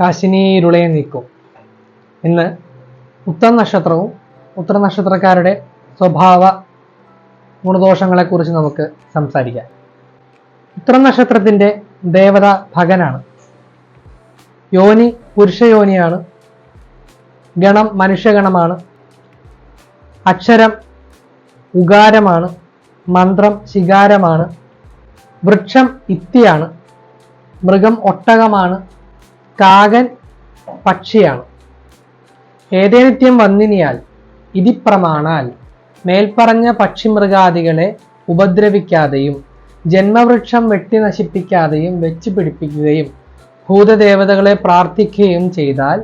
കാശിനീരുളയെ നീക്കും. ഇന്ന് ഉത്തര നക്ഷത്രവും ഉത്തര നക്ഷത്രക്കാരുടെ സ്വഭാവ ഗുണദോഷങ്ങളെക്കുറിച്ച് നമുക്ക് സംസാരിക്കാം. ഉത്തര നക്ഷത്രത്തിന്റെ ദേവത ഭഗനാണ്. യോനി പുരുഷ യോനിയാണ്. ഗണം മനുഷ്യഗണമാണ്. അക്ഷരം ഉകാരമാണ്. മന്ത്രം ശികാരമാണ്. വൃക്ഷം ഇത്തിയാണ് മൃഗം ഒട്ടകമാണ്. കാകൻ പക്ഷിയാണ്. ഏതേനിത്യം വന്നിനിയാൽ ഇതിപ്രമാണാൽ മേൽപ്പറഞ്ഞ പക്ഷിമൃഗാദികളെ ഉപദ്രവിക്കാതെയും ജന്മവൃക്ഷം വെട്ടി നശിപ്പിക്കാതെയും വെച്ച് പിടിപ്പിക്കുകയും ഭൂതദേവതകളെ പ്രാർത്ഥിക്കുകയും ചെയ്താൽ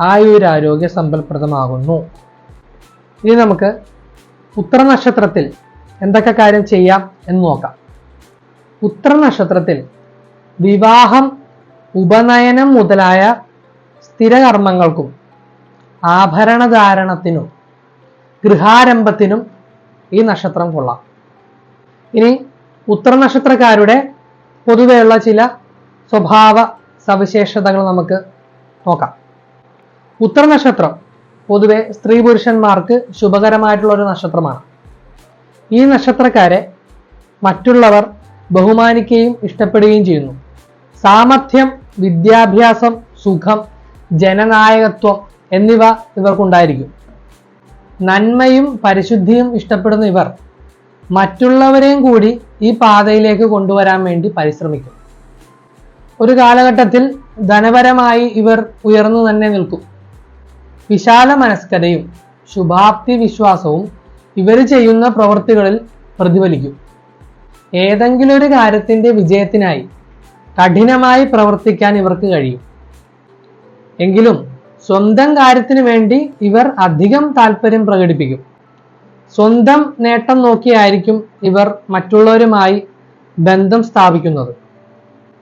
ആയുരാരോഗ്യ സമ്പൽപ്രദമാകുന്നു ഇനി നമുക്ക് ഉത്തര നക്ഷത്രത്തിൽ എന്തൊക്കെ കാര്യം ചെയ്യാം എന്ന് നോക്കാം. ഉത്തര നക്ഷത്രത്തിൽ വിവാഹം ഉപനയനം മുതലായ സ്ഥിരകർമ്മങ്ങൾക്കും ആഭരണധാരണത്തിനും ഗൃഹാരംഭത്തിനും ഈ നക്ഷത്രം കൊള്ളാം. ഇനി ഉത്തര നക്ഷത്രക്കാരുടെ പൊതുവെയുള്ള ചില സ്വഭാവ സവിശേഷതകൾ നമുക്ക് നോക്കാം. ഉത്തര നക്ഷത്രം പൊതുവെ സ്ത്രീ പുരുഷന്മാർക്ക് ശുഭകരമായിട്ടുള്ള ഒരു നക്ഷത്രമാണ്. ഈ നക്ഷത്രക്കാരെ മറ്റുള്ളവർ ബഹുമാനിക്കുകയും ഇഷ്ടപ്പെടുകയും ചെയ്യുന്നു. സാമർഥ്യം വിദ്യാഭ്യാസം സുഖം ജനനായകത്വം എന്നിവ ഇവർക്കുണ്ടായിരിക്കും. നന്മയും പരിശുദ്ധിയും ഇഷ്ടപ്പെടുന്ന ഇവർ മറ്റുള്ളവരെയും കൂടി ഈ പാതയിലേക്ക് കൊണ്ടുവരാൻ വേണ്ടി പരിശ്രമിക്കും. ഒരു കാലഘട്ടത്തിൽ ധനപരമായി ഇവർ ഉയർന്നു തന്നെ നിൽക്കും. വിശാല മനസ്കതയും ശുഭാപ്തി വിശ്വാസവും ഇവർ ചെയ്യുന്ന പ്രവൃത്തികളിൽ പ്രതിഫലിക്കും. ഏതെങ്കിലും ഒരു കാര്യത്തിന്റെ വിജയത്തിനായി കഠിനമായി പ്രവർത്തിക്കാൻ ഇവർക്ക് കഴിയും. എങ്കിലും സ്വന്തം കാര്യത്തിന് വേണ്ടി ഇവർ അധികം താല്പര്യം പ്രകടിപ്പിക്കും. സ്വന്തം നേട്ടം നോക്കിയായിരിക്കും ഇവർ മറ്റുള്ളവരുമായി ബന്ധം സ്ഥാപിക്കുന്നത്.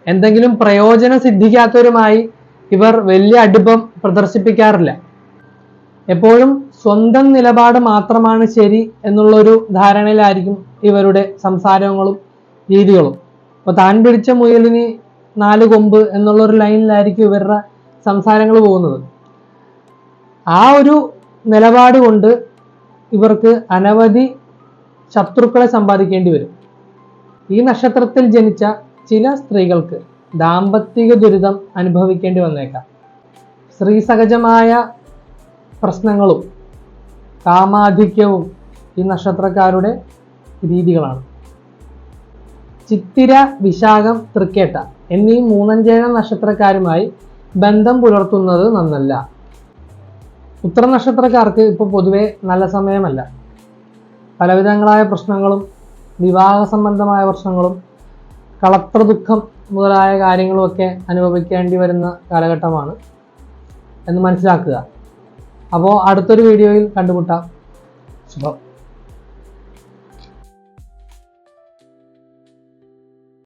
എന്തെങ്കിലും പ്രയോജനം സിദ്ധിക്കാത്തവരുമായി ഇവർ വലിയ അടുപ്പം പ്രദർശിപ്പിക്കാറില്ല. എപ്പോഴും സ്വന്തം നിലപാട് മാത്രമാണ് ശരി എന്നുള്ളൊരു ധാരണയിലായിരിക്കും ഇവരുടെ സംസാരങ്ങളും രീതികളും. അപ്പോൾ താൻ പിടിച്ച മുയലിന് നാല് കൊമ്പ് എന്നുള്ളൊരു ലൈനിലായിരിക്കും ഇവരുടെ സംസാരങ്ങൾ പോകുന്നത്. ആ ഒരു നിലപാട് കൊണ്ട് ഇവർക്ക് അനവധി ശത്രുക്കളെ സമ്പാദിക്കേണ്ടി വരും. ഈ നക്ഷത്രത്തിൽ ജനിച്ച ചില സ്ത്രീകൾക്ക് ദാമ്പത്തിക ദുരിതം അനുഭവിക്കേണ്ടി വന്നേക്കാം. സ്ത്രീ സഹജമായ പ്രശ്നങ്ങളും കാമാധിക്യവും ഈ നക്ഷത്രക്കാരുടെ രീതികളാണ്. ചിത്തിര വിശാഖം തൃക്കേട്ട എന്നീ മൂന്നഞ്ചേഴ നക്ഷത്രക്കാരുമായി ബന്ധം പുലർത്തുന്നത് നന്നല്ല. ഉത്തര നക്ഷത്രക്കാർക്ക് ഇപ്പോൾ പൊതുവെ നല്ല സമയമല്ല. പലവിധങ്ങളായ പ്രശ്നങ്ങളും വിവാഹ സംബന്ധമായ പ്രശ്നങ്ങളും കളത്ര ദുഃഖം മുതലായ കാര്യങ്ങളുമൊക്കെ അനുഭവിക്കേണ്ടി വരുന്ന കാലഘട്ടമാണ് എന്ന് മനസ്സിലാക്കുക. അപ്പോൾ അടുത്തൊരു വീഡിയോയിൽ കണ്ടുമുട്ടാം. ശുഭം.